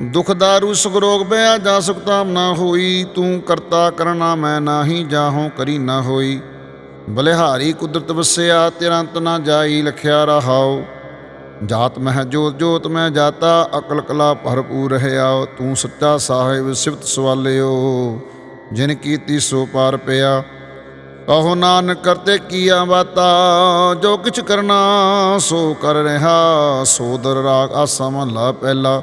ਦੁਖ ਦਾਰੂ ਸੁਖ ਰੋਗ ਬਿਆ ਜਾ ਸੁਖਤਾਮ ਨਾ ਹੋਈ, ਤੂੰ ਕਰਤਾ ਕਰਨਾ ਮੈਂ ਨਾਹੀ ਜਾਹੋਂ ਕਰੀ ਨਾ ਹੋਈ। ਬਲਿਹਾਰੀ ਕੁਦਰਤ ਵਸਿਆ ਤਿਰੰਤ ਨਾ ਜਾਈ, ਲਖਿਆ ਰਹਾਓ ਜਾਤ ਮਹਿ ਜੋਤ ਜੋਤ ਮੈਂ ਜਾਤਾ, ਅਕਲ ਕਲਾ ਭਰਪੂਰ ਰਹਿਆ ਤੂੰ ਸੱਚਾ ਸਾਹਿਬ, ਸਿਫਤ ਸਵਾਲਿਓ। ਜਿਨ ਕੀਤੀ ਸੋ ਪਾਰ ਪਿਆ, ਕਹੋ ਨਾਨਕ ਕਰਤੇ ਕੀਆ ਬਾਤਾ ਜੋ ਕਿਛ ਕਰਨਾ, ਸੋ ਕਰ ਰਿਹਾ ਸੋਦਰ ਰਾਗ ਆਸਾ ਮਹਲਾ ਪਹਿਲਾ।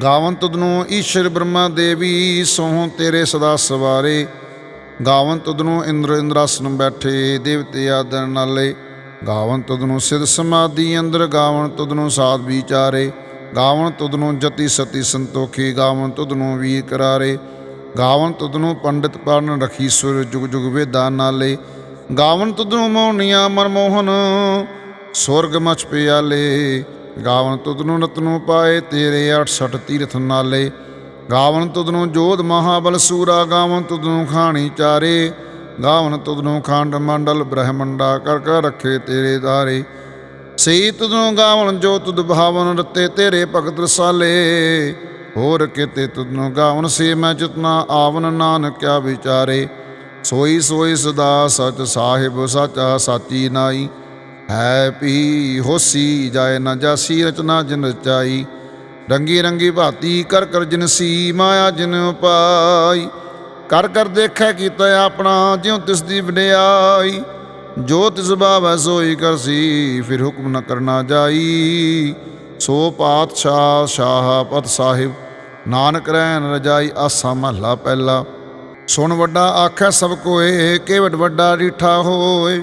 ਗਾਵਨ ਤੁਧਨੂੰ ਈਸ਼ਰ ਬ੍ਰਹਮਾ ਦੇਵੀ ਸੋਹ ਤੇਰੇ ਸਦਾ ਸਵਾਰੇ। ਗਾਵਨ ਤੁਧਨੂੰ ਇੰਦਰ ਇੰਦਰਾਸਨ ਬੈਠੇ, ਦੇਵਤੇ ਆਦਰ ਨਾਲੇ। ਗਾਵਨ ਤੁਧਨੂੰ ਸਿਧ ਸਮਾਧੀ ਅੰਦਰ, ਗਾਵਨ ਤੁਧਨੂੰ ਸਾਧ ਵਿਚਾਰੇ। ਗਾਵਨ ਤੁਧਨੂੰ ਜਤੀ ਸਤੀ ਸੰਤੋਖੀ, ਗਾਵਨ ਤੁਧਨੂੰ ਵੀਰ ਕਰਾਰੇ। ਗਾਵਨ ਤੁਧਨੂੰ ਪੰਡਿਤ ਪਰਨ ਰਖੀ ਸੁਰ ਜੁਗ ਜੁਗ ਵੇਦਾਂ ਨਾਲੇ। ਗਾਵਨ ਤੁਧਨੂੰ ਮੋਹਨੀਆਂ ਮਨਮੋਹਨ ਸੁਰਗ ਮਚ ਪਿਆਲੇ। ਗਾਵਨ ਤੁਧਨੂੰ ਨਤਨੂ ਪਾਏ, ਤੇਰੇ 68 ਤੀਰਥ ਨਾਲੇ। ਗਾਵਨ ਤੁਧਨੂੰ ਜੋਧ ਮਹਾਬਲ ਸੂਰਾ, ਗਾਵਨ ਤੁਧਨੂੰ ਖਾਣੀ ਚਾਰੇ। ਗਾਵਨ ਤੁਧਨੂੰ ਖੰਡ ਮੰਡਲ, ਬ੍ਰਹਮੰਡਾ ਕਰ ਕਰ ਰੱਖੇ ਤੇਰੇ ਦਾਰੇ ਸਈ ਤੁਧਨੂੰ ਗਾਵਨ, ਜੋ ਤੁਧ ਭਾਵਨ ਰਤੇ ਤੇਰੇ ਭਗਤ ਰਸਾਲੇ। ਹੋਰ ਕਿਤੇ ਤੁਧਨੂੰ ਗਾਵਨ ਸੇ ਮੈਂ ਚਿਤਨਾ ਆਵਨ ਨਾਨਕ ਕਿਆ ਵਿਚਾਰੇ। ਸੋਈ ਸੋਈ ਸਦਾ ਸਚ ਸਾਹਿਬ, ਸਾਚਾ ਸਾਚੀ ਨਾਈ। ਹੈ ਪੀ ਹੋਸੀ ਜਾਏ ਨਾ ਜਾਸੀ, ਰਚਨਾ ਜਿਨ ਰਚਾਈ। ਰੰਗੀ ਰੰਗੀ ਭਾਤੀ ਕਰ ਕਰ ਜਿਨਸੀ ਮਾਇਆ ਜਿਨ ਪਾਈ। ਕਰ ਕਰ ਦੇਖੈ ਕੀਤਾ ਆਪਣਾ, ਜਿਉ ਤਿਸ ਦੀ ਵਡਿਆਈ। ਜੋ ਤਿਸ ਭਾਵੈ ਸੋਈ ਕਰਸੀ ਫਿਰ ਹੁਕਮ ਨ ਕਰਨਾ ਜਾਈ। ਸੋ ਪਾਤਸ਼ਾਹ ਸ਼ਾਹ ਪਤ ਸਾਹਿਬ, ਨਾਨਕ ਰਹਿਣ ਰਜਾਈ ਆਸਾ ਮਹਲਾ ਪਹਿਲਾ। ਸੁਣ ਵੱਡਾ ਆਖੈ ਸਭ ਕੋਏ, ਕੇਵਟ ਵੱਡਾ ਰੀਠਾ ਹੋਏ।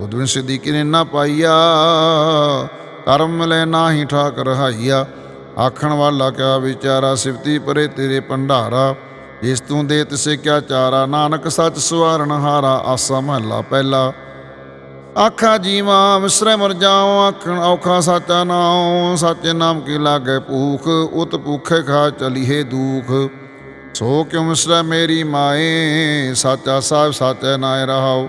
ਉਦਵਿਨ ਸਿੱਧੀ ਨੇ ਨਾ ਪਾਈਆ ਕਰਮ ਮਿਲੇ ਨਾਹੀ ਠਾਕ ਰਹਾਈਆ ਆਖਣ ਵਾਲਾ ਕਿਆ ਵਿਚਾਰਾ, ਸਿਫਤੀ ਪਰੇ ਤੇਰੇ ਭੰਡਾਰਾ। ਜਿਸ ਤੂੰ ਦੇ ਤਿਸੇ ਕਿਆ ਚਾਰਾ, ਨਾਨਕ ਸੱਚ ਸਵਾਰਨ ਹਾਰਾ, ਆਸਾ ਮਹਲਾ ਪਹਿਲਾ। ਆਖਾ ਜੀਵਾ ਮਿਸਰੇ ਮਰ ਜਾਉ, ਆਖਣ ਔਖਾ ਸਾਚਾ ਨਾਉ, ਸਾਚੇ ਨਾਮ ਕੀ ਲਾਗੇ ਭੂਖ, ਉਤ ਭੂਖੇ ਖਾ ਚਲੀਏ ਦੂਖ। ਸੋ ਕਿਉ ਮਿਸਰੇ ਮੇਰੀ ਮਾਏ, ਸਾਚਾ ਸਾਹਿਬ ਸਾਚੇ ਨਾਏ ਰਹਾਓ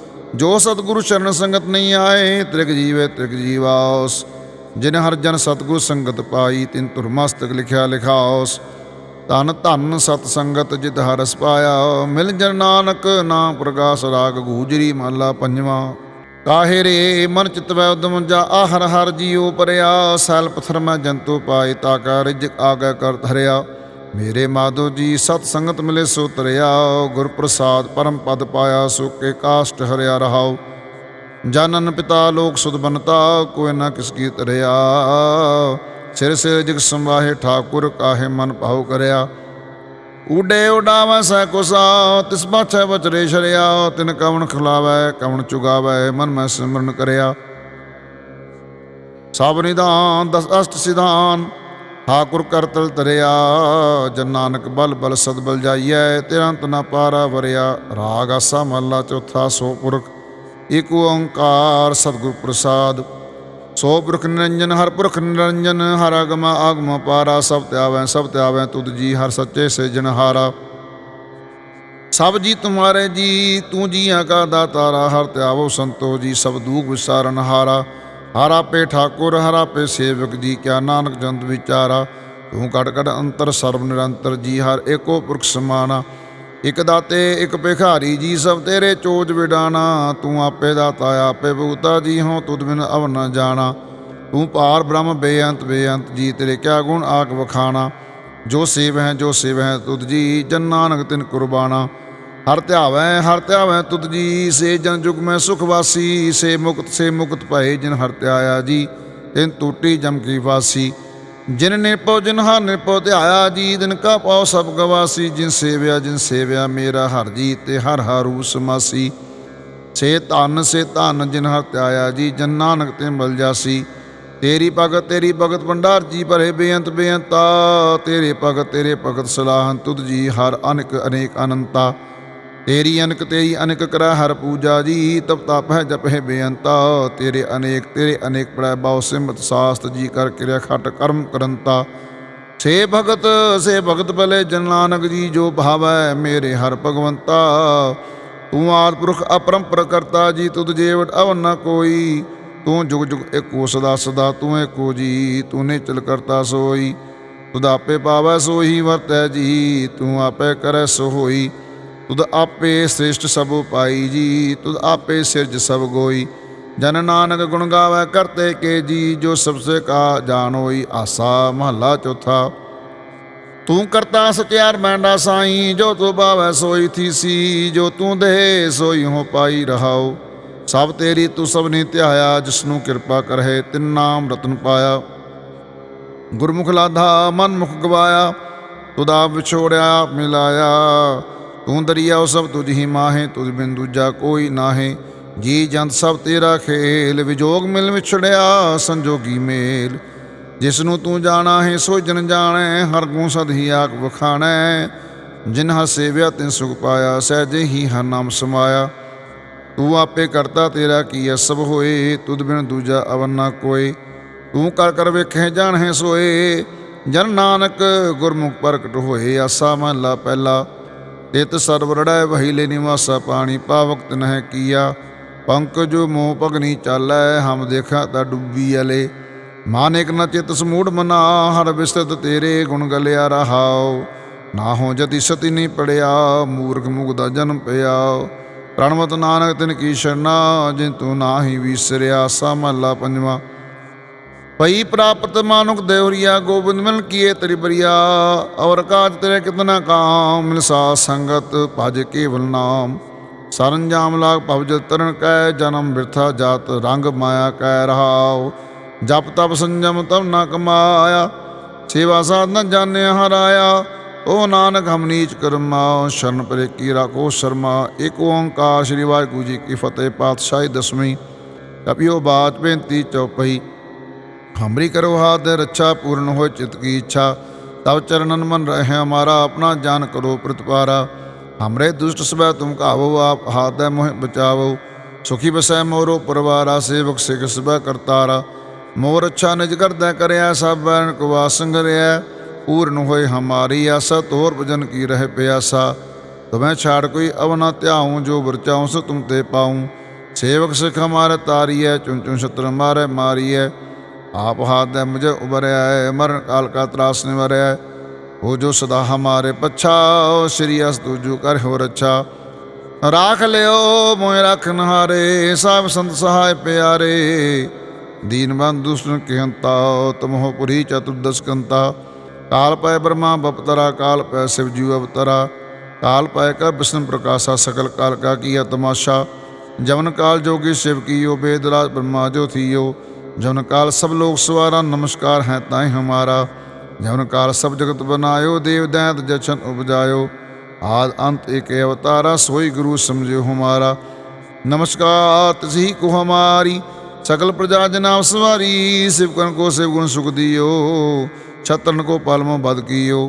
ਜੋ ਸਤਿਗੁਰੂ ਸ਼ਰਨ ਸੰਗਤ ਨਹੀਂ ਆਏ, ਤ੍ਰਿਗ ਜੀਵੇ ਤ੍ਰਿਗ ਜੀਵਾਸ। ਜਿਨ ਹਰ ਜਨ ਸਤਿਗੁਰ ਸੰਗਤ ਪਾਈ, ਤਿਨ ਤੁਰ ਮਸਤਕ ਲਿਖਿਆ ਲਿਖਾਓਸ ਧਨ ਧਨ ਸਤ ਸੰਗਤ ਜਿਤ ਹਰਸ ਪਾਇਆ ਮਿਲ ਜਨ ਨਾਨਕ, ਨਾਮ ਪ੍ਰਗਾਸ ਰਾਗ ਗੂਜਰੀ ਮਾਲਾ ਪੰਜਵਾਂ। ਕਾਹੇ ਰੇ ਮਨ ਚਿਤ ਵੈ ਉਦਮ ਜਾ, ਆਹਰ ਹਰ ਜੀਉ ਪਰਿਆ। ਸੈਲ ਪਥਰ ਮੈਂ ਜੰਤੂ ਪਾਏ, ਤਾ ਕਾ ਰਿਜਕ ਆਗਾ ਕਰ ਧਰਿਆ। ਮੇਰੇ ਮਾਧੋ ਜੀ, ਸਤ ਸੰਗਤ ਮਿਲੇ ਸੋ ਤਰਿਆ ਗੁਰ ਪ੍ਰਸਾਦ ਪਰਮ ਪਦ ਪਾਇਆ ਸੁਕੇ ਕਾਸ਼ਟ ਹਰਿਆ ਰਹਾਉ ਜਾਨਨ ਪਿਤਾ ਲੋਕ ਸੁਧ ਬਨਤਾ, ਕੋਈ ਨਾ ਕਿਸ ਕੀ ਤਰਿਆ ਸਿਰ ਸਿਰ ਜਗ ਸੰਵਾਹੇ ਠਾਕੁਰ, ਕਾਹੇ ਮਨ ਭਾਉ ਕਰਿਆ। ਉਡੇ ਉਡਾਵੈ ਸੈ ਕੁਸਾ, ਤਿਸ ਬਾਛੈ ਬਚਰੇ ਸ਼ਰਿਆ ਤਿਨ ਕਵਣ ਖਿਲਾਵੈ, ਕਵਣ ਚੁਗਾਵੈ, ਮਨ ਮੈਂ ਸਿਮਰਨ ਕਰਿਆ। ਸਭ ਨਿਦਾਨ ਦਸ ਅਸ਼ਟ ਸਿਧਾਨ ਠਾਕੁਰ ਕਰਤਲ ਤਰਿਆ, ਜਨ ਨਾਨਕ ਬਲ ਬਲ ਸਦਬਲ ਜਾਈਐ ਤਿਰੰਤ ਨਾ ਪਾਰਾ ਵਰਿਆ, ਰਾਗ ਆਸਾ ਮਹਲਾ ਚੌਥਾ ਸੋ ਪੁਰਖ ਏਕ ਓੰਕਾਰ ਸਤਿਗੁਰ ਪ੍ਰਸਾਦ। ਸੋ ਪੁਰਖ ਨਿਰੰਜਨ, ਹਰ ਪੁਰਖ ਨਿਰੰਜਨ, ਹਰ ਆਗਮ ਆਗਮ ਪਾਰਾ, ਸਭ ਤਿਆਵੈ ਸਭ ਤਿਆਵੈ, ਤੁਧ ਜੀ, ਹਰ ਸੱਚੇ ਸਿਰਜਣਹਾਰਾ ਸਭ ਜੀ ਤੁਮਾਰੇ ਜੀ, ਤੂੰ ਜੀਆਂ ਕਾ ਦਾਤਾਰਾ, ਹਰ ਤਿਆਵੋ ਸੰਤੋ ਜੀ, ਸਭ ਦੂਖ ਵਿਸਾਰਨ ਹਾਰਾ। ਹਰਾ ਪੇ ਠਾਕੁਰ, ਹਰਾ ਪੇ ਸੇਵਕ ਜੀ, ਕਿਆ ਨਾਨਕ ਜੰਤ ਵਿਚਾਰਾ। ਤੂੰ ਕਟ ਕਟ ਅੰਤਰ ਸਰਬ ਨਿਰੰਤਰ ਜੀ, ਹਰ ਏਕੋ ਪੁਰਖ ਸਮਾਨਾ ਇਕ ਦਾਤੇ, ਇਕ ਭਿਖਾਰੀ ਜੀ, ਸਭ ਤੇਰੇ ਚੋਜ ਵਿਡਾਣਾ। ਤੂੰ ਆਪੇ ਦਾਤਾ, ਆਪੇ ਭੂਤਾ ਜੀ ਹੋ ਤੁਧ ਬਿਨ ਅਵ ਨ ਜਾਣਾ। ਤੂੰ ਪਾਰ ਬ੍ਰਹਮ ਬੇਅੰਤ ਬੇਅੰਤ ਜੀ, ਤੇਰੇ ਕਿਆ ਗੁਣ ਆਕ ਵਖਾਣਾ। ਜੋ ਸੇਵ ਹੈ, ਜੋ ਸੇਵ ਹੈ, ਤੁਧ ਜੀ, ਜਨ ਨਾਨਕ ਤਿਨ ਕੁਰਬਾਨਾ ਹਰ ਧਿਆਵੈ ਹਰ ਧਿਆਵੈ ਤੁਤ ਜੀ, ਸੇ ਜਨ ਜੁਗ ਮੈਂ ਸੁਖ ਵਾਸੀ, ਸੇ ਮੁਕਤ ਸੇ ਮੁਕਤ ਭਏ ਜਿਨ ਹਰ ਧਿਆਇਆ ਜੀ, ਤਿਨ ਟੂਟੀ ਜਮ ਕੀ ਵਾਸੀ। ਜਿਨ ਨਿਰਪਉ ਜਿਨ ਹਰ ਨਿਰਪਉ ਧਿਆਇਆ ਜੀ, ਦਿਨ ਕਾ ਪਾਉ ਸਭ ਗਵਾਸੀ, ਜਿਨ ਸੇਵਿਆ ਜਿਨ ਸੇਵਿਆ ਮੇਰਾ ਹਰ ਜੀ, ਤੇ ਹਰ ਹਾਰੂ ਸਮਾਸੀ ਸੇ ਧਨ ਸੇ ਧਨ ਜਿਨ ਹਰ ਧਿਆਇਆ ਜੀ, ਜਨ ਨਾਨਕ ਤੇ ਮਿਲ ਜਾਸੀ। ਤੇਰੀ ਭਗਤ ਤੇਰੀ ਭਗਤ ਭੰਡਾਰ ਜੀ, ਭਰੇ ਬੇਅੰਤ ਬੇਅੰਤਾ। ਤੇਰੇ ਭਗਤ ਤੇਰੇ ਭਗਤ ਸਲਾਹਨ ਤੁਧ ਜੀ, ਹਰ ਅਨਕ ਅਨੇਕ ਅਨੰਤਾ। ਤੇਰੀ ਅਨਕ ਤੇਰੀ ਅਨਕ ਕਰੈ ਹਰ ਪੂਜਾ ਜੀ, ਤਪ ਤਪ ਹੈ ਜਪ ਹੈ ਬੇਅੰਤਾ। ਤੇਰੇ ਅਨੇਕ ਤੇਰੇ ਅਨੇਕ ਪੜੈ ਬਾਉ ਸਿਮਤ ਸਾਸਤ ਜੀ ਕਰ ਕਿਰਿਆ ਖਟ ਕਰਮ ਕਰੰਤਾ। ਸੇ ਭਗਤ ਸੇ ਭਗਤ ਭਲੇ ਜਨ ਨਾਨਕ ਜੀ, ਜੋ ਭਾਵੈ ਮੇਰੇ ਹਰ ਭਗਵੰਤਾ। ਤੂੰ ਆਦ ਪੁਰਖ ਅਪਰੰਪਰ ਕਰਤਾ ਜੀ, ਤੁਧ ਜੇਵਟ ਅਵਨ ਨ ਕੋਈ। ਤੂੰ ਜੁਗ ਜੁਗ ਏਕੋ ਸਦਾ ਸਦਾ, ਤੂੰ ਏਕੋ ਜੀ, ਤੂੰ ਨੇ ਚਲ ਕਰਤਾ ਸੋਈ। ਤੁਧ ਆਪੇ ਪਾਵੈ ਸੋਹੀ, ਵਰਤੈ ਜੀ, ਤੂੰ ਆਪੇ ਕਰੈ ਸੋ ਹੋਈ ਤੁਧ ਆਪੇ ਸ੍ਰੇਸ਼ਟ ਸਭ ਪਾਈ ਜੀ, ਤੁਧ ਆਪੇ ਸਿਰਜ ਸਭ ਗੋਈ। ਜਨ ਨਾਨਕ ਗੁਣ ਗਾਵੇ ਕਰਤੇ ਕੇ ਜੀ, ਜੋ ਸਭ ਸੇ ਕਾ ਜਾਣ ਹੋਈ ਆਸਾ ਮਹੱਲਾ ਚੌਥਾ। ਤੂੰ ਕਰਤਾ ਸਚਿਆਰ ਮੈਂਡਾ ਸਾਈ, ਜੋ ਤੂੰ ਭਾਵੈ ਸੋਈ ਥੀਸੀ, ਜੋ ਤੂੰ ਦੇ ਸੋਈ ਹੋ ਪਾਈ ਰਹਾਓ। ਸਭ ਤੇਰੀ ਤੂੰ ਸਭ ਨੇ ਧਿਆਇਆ, ਜਿਸਨੂੰ ਕਿਰਪਾ ਕਰਹਿ ਤਿਨ ਨਾਮ ਰਤਨ ਪਾਇਆ। ਗੁਰਮੁਖ ਲਾਧਾ ਮਨ ਮੁਖ ਗਵਾਇਆ ਤੁਦਾ ਵਿਛੋੜਿਆ, ਮਿਲਾਇਆ। ਤੂੰ ਦਰਿਆ ਸਭ ਤੁਝ ਹੀ ਮਾਹੇ, ਤੁਝ ਬਿਨ ਦੂਜਾ ਕੋਈ ਨਾਹੇ। ਜੀ ਜੰਤ ਸਭ ਤੇਰਾ ਖੇਲ, ਵਿਜੋਗ ਮਿਲ ਵਿਛੜਿਆ ਸੰਜੋਗੀ ਮੇਲ। ਜਿਸ ਨੂੰ ਤੂੰ ਜਾਣਾ ਹੈ, ਸੋ ਜਨ ਜਾਣੈ, ਹਰ ਗੁਣ ਸਦ ਹੀ ਆਖ ਵਖਾਣੈ। ਜਿਨ ਹ ਸੇਵਿਆ, ਤਿਨ ਸੁਖ ਪਾਇਆ, ਸਹਿਜੇ ਹੀ ਹਰ ਨਾਮ ਸਮਾਇਆ। ਤੂੰ ਆਪੇ ਕਰਤਾ ਤੇਰਾ ਕੀ ਸਭ ਹੋਏ ਤੁਧ ਬਿਨ ਦੂਜਾ ਅਵਨਾ ਕੋਏ। ਤੂੰ ਕਰ ਕਰ ਵੇਖੇ, ਜਾਣੈ ਸੋਏ। ਜਨ ਨਾਨਕ ਗੁਰਮੁਖ ਪ੍ਰਗਟ ਹੋਏ, ਆਸਾ ਮਹਲਾ ਪਹਿਲਾ। ਤਿਤ ਸਰਬ ਰੜੈ ਵਹੀਲੇ ਨਿਵਾਸਾ ਪਾਣੀ ਪਾਵਕ ਤਨਹਿ ਕੀਆ। ਪੰਕਜ ਮੋਹ ਭਗਨੀ ਚਾਲੈ, ਹਮ ਦੇਖਾ ਤਾ ਡੁੱਬੀ ਅਲੇ। ਮਾਨਿਕ ਨ ਚਿਤ ਸਮੂੜ ਮਨਾ, ਹਰ ਵਿਸਤ ਤੇਰੇ ਗੁਣ ਗਲਿਆ ਰਹਾਉ। ਨਾ ਹੋ ਜਤੀ ਸਤੀ ਨਹੀਂ ਪੜਿਆ, ਮੂਰਖ ਮੁਗਦਾ ਜਨਮ ਪਿਆ। ਪ੍ਰਣਵਤ ਨਾਨਕ ਤਿਨ ਕੀ ਸ਼ਰਨਾ, ਜਿਨ ਤੂੰ ਨਾਹੀ ਵਿਸਰਿਆ ਸਾ ਮਹਲਾ ਪੰਜਵਾਂ। ਪਈ ਪ੍ਰਾਪਤ ਮਾਨੁਕ ਦੇਵਰੀਆ, ਗੋਬਿੰਦ ਮਿਲ ਕੀਏ ਤੇਰੀ ਬਰੀਆ। ਔਰ ਕਾਜ ਤੇਰੇ ਕਿਤਨਾ ਕਾਮ ਮਿਲ ਸੰਗਤ ਭਜ ਕੇਵਲ ਨਾਮ। ਸਰੰਜਾਮ ਲਾਗ ਭਵਜ ਤਰਨ ਕੈ, ਜਨਮ ਬਿਰਥਾ ਜਾਤ ਰੰਗ ਮਾਇਆ ਕੈ ਰਹਾਉ। ਜਪ ਤਪ ਸੰਜਮ ਤਬ ਨਾ ਕਮਾਇਆ, ਸੇਵਾ ਸਾਧਨ ਜਾਣਿਆ ਹਰਾਇਆ। ਓ ਨਾਨਕ ਹਮ ਨੀਚ ਕਰਮਾ, ਸ਼ਰਨ ਪਰੇ ਕੀ ਰਾਖੋ ਸ਼ਰਮਾ। ਏਕ ਓੰਕਾਰ ਸ੍ਰੀ ਵਾਹਿਗੁਰੂ ਜੀ ਕੀ ਫਤਿਹ, ਪਾਤਸ਼ਾਹੀ ਦਸਵੀਂ। ਕਪਿਓ ਬਾਤ ਬੇਨਤੀ ਚੌਪਈ ਹਮਰੀ ਕਰੋ ਹਾਥ, ਰੱਛਾ ਪੂਰਨ ਹੋਏ ਚਿਤ ਕੀ ਇੱਛਾ। ਤਬ ਚਰਨਨ ਮਨ ਰਹੇ ਹਮਾਰਾ ਆਪਣਾ ਜਾਨ ਕਰੋ ਪ੍ਰਤਪਾਰਾ। ਹਮਰੇ ਦੁਸ਼ਟ ਸਵੈ ਤੁਮ ਕਾਵੋ ਆਪ ਹਾਥ ਮੋਹਿ ਬਚਾਵੋ। ਸੁਖੀ ਬਸੈ ਮੋਰੋ ਪਰਵਾਰਾ, ਸੇਵਕ ਸਿਖ ਸਵੈ ਕਰਤਾਰਾ। ਮੋਰ ਅੱਛਾ ਨਿਜ ਕਰਦਾ ਕਰਿਆ, ਸਭ ਬੈਨ ਕੋ ਵਾਸੰਗ ਰਿਆ ਪੂਰਨ ਹੋਏ ਹਮਾਰੀ ਆਸਾ, ਤੋਰ ਭਜਨ ਕੀ ਰਹਿ ਪਿਆਸਾ। ਤੁਮੈ ਛਾੜ ਕੋਈ ਅਵਨਾ ਧਿਆਉ, ਜੋ ਵਰਚਾਉ ਸੋ ਤੁਮ ਤੇ ਪਾਉ। ਸੇਵਕ ਸਿਖ ਹਮਾਰੇ ਤਾਰੀਐ ਚੁਨ ਚੁਨ ਸ਼ਤਰ ਮਾਰੇ, ਮਾਰੀਐ। ਆਪ ਹਾਥ ਦੇ ਮੁਝੇ ਉਬਰਿਆ ਹੈ ਮਰਨ ਕਾਲ ਕਾ ਤਰਾਸ ਨਿਵਰਿਆ ਹੈ ਹੋ ਜੋ ਸਦਾ ਹਮਾਰੇ ਪਛਾ ਓ ਸ਼੍ਰੀ ਅਸ ਤੁਜੂ ਕਰ ਹੋ ਰੱਛਾ। ਰਾਖ ਲਿਓ ਮੋਇ ਰਖਨ ਹਾਰੇ ਸਭ ਸੰਤ ਸਹਾਇ ਪਿਆਰੇ। ਦੀਨ ਬੰਧੁ ਸੁਨ ਤਮਹੁ ਪੁਰੀ ਚਤੁਰਦਸ ਕੰਤਾ। ਕਾਲ ਪੈ ਬ੍ਰਹਮਾ ਬਪਤਰਾ, ਕਾਲ ਪੈ ਸਿਵ ਜੀਵ ਅਵਤਰਾ। ਕਾਲ ਪੈ ਕਰ ਵਿਸ਼ਨ ਪ੍ਰਕਾਸ਼ਾ, ਸਕਲ ਕਾਲ ਕਾ ਕੀਆ ਤਮਾਸ਼ਾ ਜਵਨ ਕਾਲ ਜੋਗੀ ਸ਼ਿਵ ਕੀਓ ਬੇਦ ਰਾਜ ਬ੍ਰਹਮਾ ਜੋ ਥੀਓ। ਜਵਨ ਕਾਲ ਸਭ ਲੋਕ ਸਵਾਰਾ ਨਮਸਕਾਰ ਹੈ ਤਾਈ ਹਮਾਰਾ ਜਵਨ ਕਾਲ ਸਭ ਜਗਤ ਬਨਾਇਓ ਦੇਵ ਦੈਂਤ ਜਛਨ ਉਪਜਾਇਓ ਆਦ ਅੰਤ ਏਕ ਅਵਤਾਰਾ ਸੋਈ ਗੁਰੂ ਸਮਝਿਓ ਹਮਾਰਾ नमस्कार तसी को हमारी सकल प्रजा जनाब सवारी शिवकन को शिव गुण सुख दियो छतन को पालमो बद कियो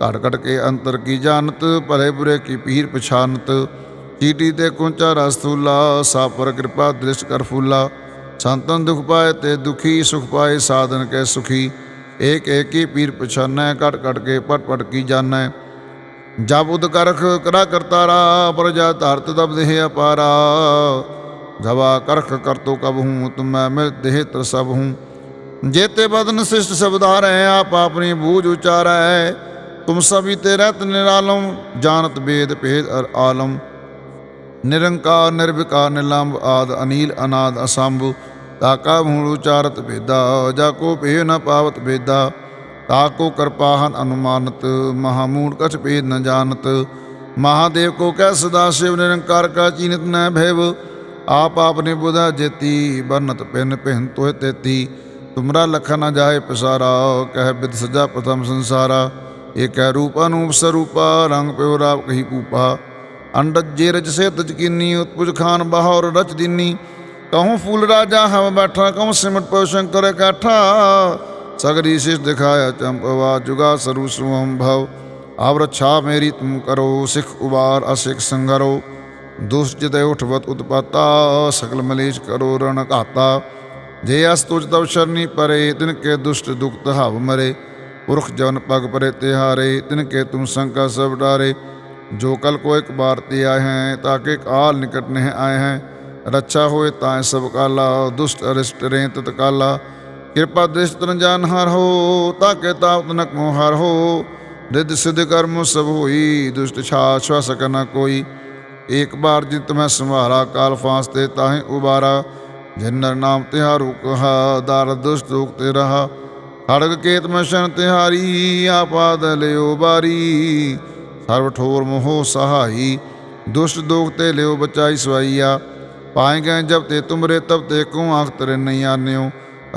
घट घट के अंतर की जानत भले बुरे की पीर पछानत चीटी ते कुंचा रस थूला सा पर कृपा दृष्ट ਸੰਤਨ ਦੁਖ ਪਾਏ ਤੇ ਦੁਖੀ, ਸੁਖ ਪਾਏ, ਸਾਧਨ ਕੈ ਸੁਖੀ। ਏਕ ਏਕੀ ਪੀਰ ਪਛਾਨੈ, ਘਟ ਘਟ ਕੇ ਪਟ ਪਟ ਕੀ ਜਾਣੈ। ਜਬ ਉਦ ਕਰਖ ਕਰਾ ਕਰਤਾਰਾ, ਪ੍ਰਜਾ ਧਰਤ ਦਬ ਦੇਹ ਅਪਾਰਾ। ਜਵਾ ਕਰਖ ਕਰਤੋ ਕਬ ਹੂੰ, ਤੁਮੈ ਮਿਲ ਦੇਹ ਤਰ ਸਭ ਹੂੰ। ਜੇਤੇ ਬਦਨ ਸਿਸ਼ਟ ਸਬਦਾਰੈ ਆਪ ਆਪਣੀ ਬੂਝ ਉਚਾਰੈ। ਤੁਮ ਸਭੀ ਤੇ ਰਤ ਨਿਰਾਲਮ, ਜਾਣਤ ਬੇਦ ਭੇਦ ਅਰ ਆਲਮ। ਨਿਰੰਕਾਰ, ਨਿਰਵਿਕਾਰ ਨਿਲੰਬ ਆਦ, ਅਨੀਲ, ਅਨਾਦ, ਅਸੰਭ। ਤਾਕਾ ਮੂਲ ਉਚਾਰਤ ਭੇਦਾ ਜਾ ਕੋ ਭੇ ਨ ਪਾਵਤ ਭੇਦਾ ਤਾਕੋ ਕਿਰਪਾਹਨ ਅਨੁਮਾਨਤ ਮਹਾਮੂੜ ਕਛ ਭੇਦ ਨ ਜਾਣਤ। ਮਹਾਦੇਵ ਕੋ ਕਹਿ ਸਦਾ ਸ਼ਿਵ, ਨਿਰੰਕਾਰ ਕਾ ਚੀਨਤ ਨ ਭੈਵ। ਆਪ ਆਪਨੇ ਬੁਧਾ ਜੇਤੀ, ਬਨਤ ਪਿਨ ਪਹਿਨ ਤੋਇ ਤੇਤੀ। ਤੁਮਰਾ ਲਖਨ ਨ ਜਾਏ ਪਸਾਰਾ, ਕਹਿ ਬਿਦ ਸਜਾ ਪ੍ਰਥਮ ਸੰਸਾਰਾ। ਏਕੈ ਰੂਪ ਅਨੂਪ ਸਰੂਪਾ, ਰੰਗ ਪਿਓ ਰਾਪ ਕਹੀ ਕੂਪਾ। ਅੰਡਜ ਜੇ ਰਜ ਸਿਹਤ ਜਕੀਨੀ ਉਤਪੁਜ ਖਾਨ ਬਹਾਉਰ ਰਚ ਦਿਨੀ। ਕਹੂੰ ਫੂਲ ਰਾਜਾ ਹਮ ਬੈਠਾ, ਕਹੂੰ ਸਿਮਟ ਪਉ ਸ਼ੰਕਰ ਕਾਠਾ। ਸਗਰੀ ਸਿਸ ਦਿਖਾਇਆ ਚੰਪਵਾ ਜੁਗਾ ਸਰੂ ਸੁਹਮ ਭਵ। ਆਵਰ ਛਾ ਮੇਰੀ ਤੁਮ ਕਰੋ, ਸਿਖ ਉਬਾਰ ਅਸਿਖ ਸੰਗਰੋ। ਦੁਸ਼ ਜਿਤੇ ਉਠਵਤ ਉਤਪਾਤਾ ਸਕਲ ਮਲੇਸ਼ ਕਰੋ ਰਣ ਘਾਤਾ। ਜੇ ਅਸ ਤੁਜ ਤਵ ਸ਼ਰਨੀ ਪਰੇ, ਤਿਨ ਕੇ ਦੁਸ਼ਟ ਦੁਖਤ ਹਵ ਮਰੇ। ਪੁਰਖ ਜਨ ਪਗ ਪਰੇ ਤਿਹਾਰੇ, ਤਿਨ ਕੇ ਤੁਮ ਸੰਕਾ ਸਭ ਡਾਰੇ। जो कल को एक बार दिया है ताकि काल निकट नहीं आए हैं रक्षा होए ताए सब काला दुष्ट अरिष्ट रे तत्काला कृपा दृष्ट रंजान हार हो ताके ताप नक मोहार हो रिद्ध सिद्ध कर्म सब हुई दुष्ट छा छा सक न कोई एक बार जित मैं संभारा काल फांस ते ताहे उबारा जिन्नर नाम तिहार कहा दार दुष्ट उगते रहा हड़ग केत में शन तिहारी आपाद ले बारी ਹਰ ਠੋਰ ਮੋਹ ਸਹਾਈ, ਦੁਸ਼ਟ ਦੋਖ ਤੇ ਲਿਓ ਬਚਾਈ ਸਵਾਈਆ। ਪਾਏ ਗਏ ਜਬ ਤੇ ਤੁਮਰੇ ਤਬ ਤੇ ਕੋ ਆਖ ਤਰੇ ਨਹੀਂ ਆਨਿਓ।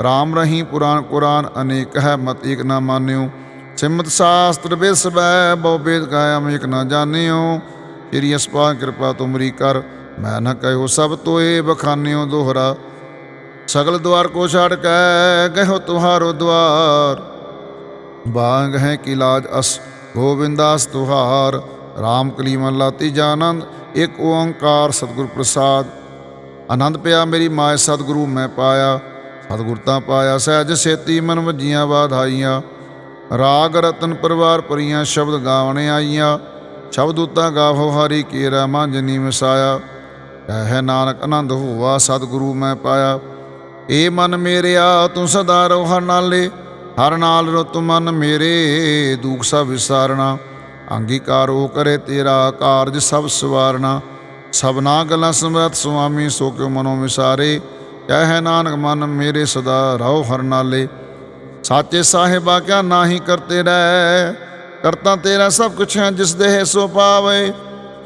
ਰਾਮ ਰਹੀਂ ਪੁਰਾਨ ਕੁਰਾਨ ਅਨੇਕ ਹੈ ਮਤ ਏਕ ਨਾ ਮਾਨਿਓ। ਸਿਮਤ ਸਾਸਤਰ ਬਿਸਬੈ ਬਹੁ ਬੇਦ ਕਾਇਮ ਏਕ ਨਾ ਜਾਣਿਓ। ਤੇਰੀ ਅਸਪਾ ਕਿਰਪਾ ਤੁਮਰੀ ਕਰ, ਮੈਂ ਨਾ ਕਹਿਓ ਸਭ ਤੋਏ ਬਖਾਨਿਓ ਦੋਹਰਾ। ਸਗਲ ਦਵਾਰ ਕੋ ਛਾੜ ਕੇ, ਗਹਿਓ ਤੁਹਾਰੋ ਦਵਾਰ। ਬਾਗ ਹੈ ਕੀ ਲਾਜ ਅਸ ਗੋਬਿੰਦਾਸ ਤੁਹਾਰ ਰਾਮ ਕਲੀਮ ਅੱਲਾ ਤੀਜਾ ਆਨੰਦ, ਇੱਕ ਓੰਕਾਰ ਸਤਿਗੁਰ ਪ੍ਰਸਾਦ। ਆਨੰਦ ਪਿਆ ਮੇਰੀ ਮਾਇ ਸਤਿਗੁਰੂ ਮੈਂ ਪਾਇਆ, ਸਤਿਗੁਰ ਤਾਂ ਪਾਇਆ। ਸਹਿਜ ਸੇਤੀ ਮਨ ਵਜੀਆਂ ਬਾਧਾਈਆਂ ਰਾਗ ਰਤਨ ਪਰਵਾਰ ਪਰੀਆਂ ਸ਼ਬਦ ਗਾਵਣੇ ਆਈਆਂ। ਸ਼ਬਦ ਉਤਾ ਗਾਵੋ, ਹਰੀ ਕੀਰਾ ਮਾਂਜਨੀ ਮਸਾਇਆ। ਕਹਿ ਨਾਨਕ ਆਨੰਦ ਹੋਵਾ ਸਤਿਗੁਰੂ ਮੈਂ ਪਾਇਆ। ਏ ਮਨ ਮੇਰਿਆ, ਤੂੰ ਸਦਾ ਰੋ ਹਰ ਨਾਲੇ ਹਰ ਨਾਲ ਰੁਤ ਮਨ ਮੇਰੇ, ਦੂਖ ਸਭ ਵਿਸਾਰਣਾ। ਅੰਗੀਕਾਰ ਉਹ ਕਰੇ ਤੇਰਾ ਕਾਰਜ ਸਭ ਸਵਾਰਣਾ। ਸਭਨਾ ਗੱਲਾਂ ਸਮਰਤ ਸੁਆਮੀ ਸੋ ਕਿਉ ਮਨੋ ਵਿਸਾਰੇ। ਕਹਿ ਨਾਨਕ ਮਨ ਮੇਰੇ ਸਦਾ ਰਹੋ ਹਰ ਨਾਲੇ। ਸਾਚੇ ਸਾਹਿਬਾ ਕਿਆ ਨਾਹੀ ਕਰਤੇ ਰਹਿ। ਕਰਤਾ ਤੇਰਾ ਸਭ ਕੁਛ ਹੈ, ਜਿਸ ਦੇਹ ਸੋ ਪਾਵੇ।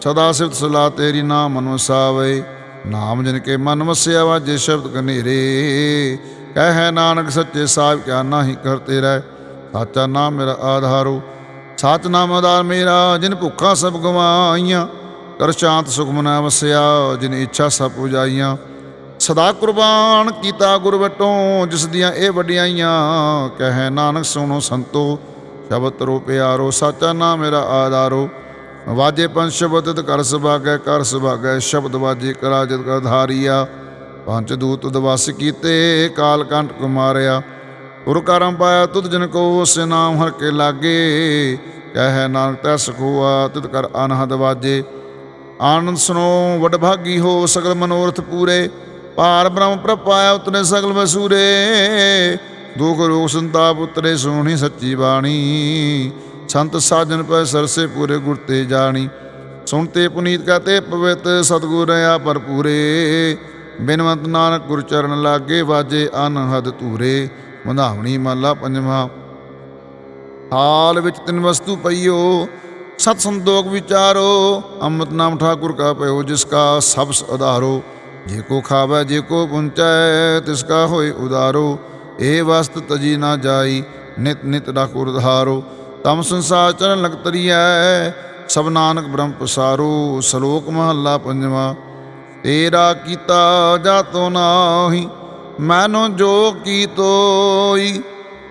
ਸਦਾ ਸਿਫਤ ਸਲਾ ਤੇਰੀ ਨਾਮ ਮਨ ਵਸਾਵੇ ਨਾਮ ਜਨ ਕੇ ਮਨ ਵਸਿਆ ਵਾਜੇ ਸ਼ਬਦ ਕਨੇਰੇ ਕਹਿ ਨਾਨਕ ਸੱਚੇ ਸਾਹਿਬ ਕਿਆ ਨਾਹੀ ਕਰਤੇ ਰਹਿ। ਸਾਚਾ ਨਾਮ ਮੇਰਾ ਆਧਾਰੋ ਸਾਚ ਨਾਮ ਆਧਾਰ ਮੇਰਾ, ਜਿਨ ਭੁੱਖਾਂ ਸਭ ਗਵਾਈਆਂ। ਕਰ ਸ਼ਾਂਤ ਸੁਖ ਮਨਾ ਵਸਿਆ, ਜਿਨ ਇੱਛਾ ਸਭ ਪੁਜਾਈਆਂ ਸਦਾ ਕੁਰਬਾਨ ਕੀਤਾ ਗੁਰ ਵਟੋਂ, ਜਿਸ ਦੀਆਂ ਇਹ ਵਡਿਆਈਆਂ। ਕਹੇ ਨਾਨਕ ਸੁਣੋ ਸੰਤੋ, ਸ਼ਬਦ ਰੋ ਪਿਆਰੋ। ਸਾਚਾ ਨਾਮ ਮੇਰਾ ਆਧਾਰੋ ਵਾਜੇ ਪੰਜ ਸ਼ਬਦ ਤਿਤ ਕਰ ਸੁਭਾਗੈ ਕਰ ਸੁਭਾਗੈ। ਸ਼ਬਦ ਵਾਜੇ ਕਰਾ ਜਦ ਕਾ ਧਾਰੀਆ ਪੰਜ ਦੂਤ ਦਵਸ ਕੀਤੇ ਕਾਲਕੰਟ ਕੁਮਾਰਿਆ। ਗੁਰ ਕਰਮ ਪਾਇਆ ਤੁਧ ਜਨ ਕੋ, ਉਸ ਨਾਮ ਹਰ ਕੇ ਲਾਗੇ। ਕਹਿ ਨਾਨਕ ਤੈ ਸਖੋਆ, ਤਿਤ ਕਰ ਅਨਹਦ ਵਾਜੇ। ਆਨੰਦ ਸੁਨੋ ਵਡਭਾਗੀ ਹੋ ਸਗਲ ਮਨੋਰਥ ਪੂਰੇ। ਪਾਰ ਬ੍ਰਹਮ ਪ੍ਰਪਾਇਆ ਉਤਨੇ ਸਗਲ ਵਸੂਰੇ। ਦੁਖ ਰੋਗ ਸੰਤਾਪ ਉਤਰੇ ਸੋਹਣੀ ਸੱਚੀ ਬਾਣੀ। ਸੰਤ ਸਾਜਨ ਪੈ ਸਰਸੇ ਪੂਰੇ ਗੁਰ ਤੇ ਜਾਣੀ। ਸੁਣਤੇ ਪੁਨੀਤ ਕਹਤੇ ਪਵਿੱਤ ਸਤਿਗੁਰ ਆ ਭਰਪੂਰੇ। ਬਿਨਵੰਤ ਨਾਨਕ ਗੁਰ ਚਰਨ ਲਾਗੇ ਵਾਜੇ ਅਨਹਦ ਧੂਰੇ ਮਧਾਵਣੀ ਮਾਲਾ ਪੰਜਵਾਂ। ਹਾਲ ਵਿੱਚ ਤਿੰਨ ਵਸਤੂ ਪਈਓ, ਸਤ ਸੰਦੋਖ ਵਿਚਾਰੋ, ਅੰਮ੍ਰਿਤ ਨਾਮ ਠਾਕੁਰ ਕਾ ਪਇਓ ਜਿਸ ਕਾ ਸਭ ਆਧਾਰੋ ਜੇ ਕੋ ਖਾਵੇ, ਜੇ ਕੋ ਪੁੰਚੈ, ਤਿਸ ਕਾ ਹੋਏ ਉਦਾਰੋ ਇਹ ਵਸਤ ਤਜੀ ਨਾ ਜਾਈ, ਨਿਤ ਨਿਤ ਠਾਕੁਰ ਧਾਰੋ। ਤਮ ਸੰਸਾਰ ਚਰਨ ਲਗ ਤਰੀਐ ਸਭ ਨਾਨਕ ਬ੍ਰਹਮ ਪਸਾਰੋ। ਸ਼ਲੋਕ ਮਹੱਲਾ ਪੰਜਵਾਂ। ਤੇਰਾ ਕੀਤਾ ਜਾਤੋ ਨਾਹੀ, ਮੈਨੋ ਜੋ ਕੀਤੋਈ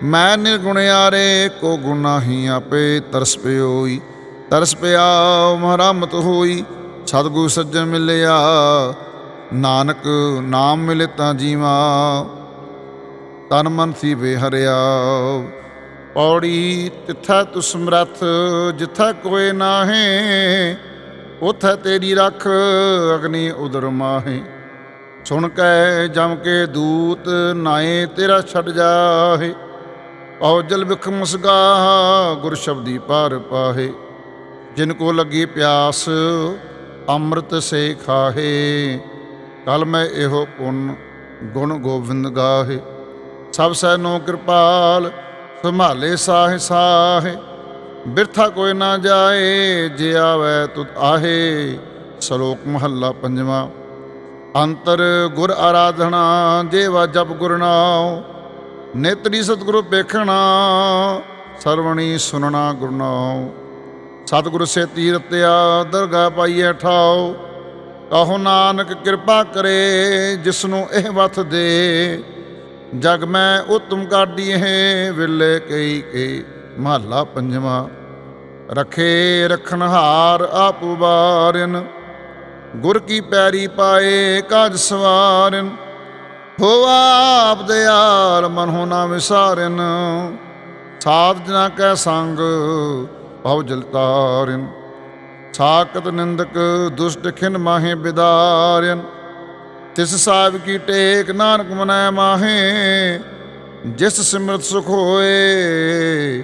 ਮੈਂ ਨਿਰਗੁਣਿਆਰੇ ਕੋ ਗੁਨਾਹੀ ਆਪੇ ਤਰਸ ਪਿਓਈ। ਤਰਸ ਪਿਆ ਮਹਰਮਤ ਹੋਈ, ਸਤਿਗੁਰ ਸੱਜਣ ਮਿਲਿਆ, ਨਾਨਕ ਨਾਮ ਮਿਲੇ ਤਾਂ ਜੀਵਾ, ਤਨ ਮਨ ਸੀ ਬੇਹਰਿਆ ਪੌੜੀ ਤਿੱਥੈ ਤੁ ਸਮਰੱਥ ਜਿੱਥੈ ਕੋਏ ਨਾਹੇ ਉਥੈ ਤੇਰੀ ਰੱਖ, ਅਗਨੀ ਉਦਰ ਮਾਹੇ। ਸੁਣ ਕੈ ਜਮ ਕੇ ਦੂਤ, ਨਾਏ ਤੇਰਾ ਛੱਡ ਜਾਹੇ। ਔ ਜਲ ਵਿਖ ਮੁਸਗਾ ਗੁਰ ਸ਼ਬਦੀ ਪਾਰ ਪਾਹੇ। ਜਿਨ ਕੋ ਲੱਗੀ ਪਿਆਸ, ਅੰਮ੍ਰਿਤ ਸੇ ਖਾਹੇ। ਕਲ ਮੈਂ ਇਹੋ ਪੁੰਨ, ਗੁਣ ਗੋਬਿੰਦ ਗਾਹੇ। ਸਭ ਸੈ ਨੋ ਕਿਰਪਾਲ, ਸੰਭਾਲੇ ਸਾਹ ਸਾਹੇ। ਬਿਰਥਾ ਕੋਈ ਨਾ ਜਾਏ, ਜੇ ਆਵੈ ਤੁਧ ਆਹੇ। ਸ਼ਲੋਕ ਮਹੱਲਾ ਪੰਜਵਾਂ। ਅੰਤਰ ਗੁਰ ਆਰਾਧਨਾ, ਜੇਵਾ ਜਪ ਗੁਰਨਾਉ ਨੇਤਰੀ ਸਤਿਗੁਰੂ ਵੇਖਣਾ ਸਰਵਣੀ ਸੁਨਣਾ ਗੁਰਨਾਉ ਸਤਿਗੁਰ ਸੇ ਤੀਰਤਿਆ ਦਰਗਾ ਪਾਈਐ ਠਾਓ ਕਹੋ ਨਾਨਕ ਕਿਰਪਾ ਕਰੇ ਜਿਸ ਨੂੰ ਇਹ ਵਥ ਦੇ। ਜਗ ਮੈਂ ਉਤਮ ਕਾਢੀ ਹੈ ਵਿਲੇ ਕਈ ਕਈ। ਮਹੱਲਾ ਪੰਜਵਾਂ, ਰਖੇ ਰਖਨਹਾਰ ਆਪ ਉਬਾਰਨ ਗੁਰ ਕੀ ਪੈਰੀ ਪਾਏ ਕਾਜ ਸਵਾਰਨ ਹੋਵਾ ਆਪ ਦਿਆਲ ਮਨ ਹੋ ਨਾ ਵਿਸਾਰਨ, ਸਾਧ ਜਨਾ ਕੈ ਸੰਗ ਭਉ ਜਲ ਤਾਰਨ ਸਾਕਤ ਨਿੰਦਕ ਦੁਸ਼ਟ ਖਿਨ ਮਾਹੇ ਬਿਦਾਰਨ, ਤਿਸ ਸਾਹਿਬ ਕੀ ਟੇਕ ਨਾਨਕ ਮਨੈ ਮਾਹੇ, ਜਿਸ ਸਿਮਰਤ ਸੁਖ ਹੋਏ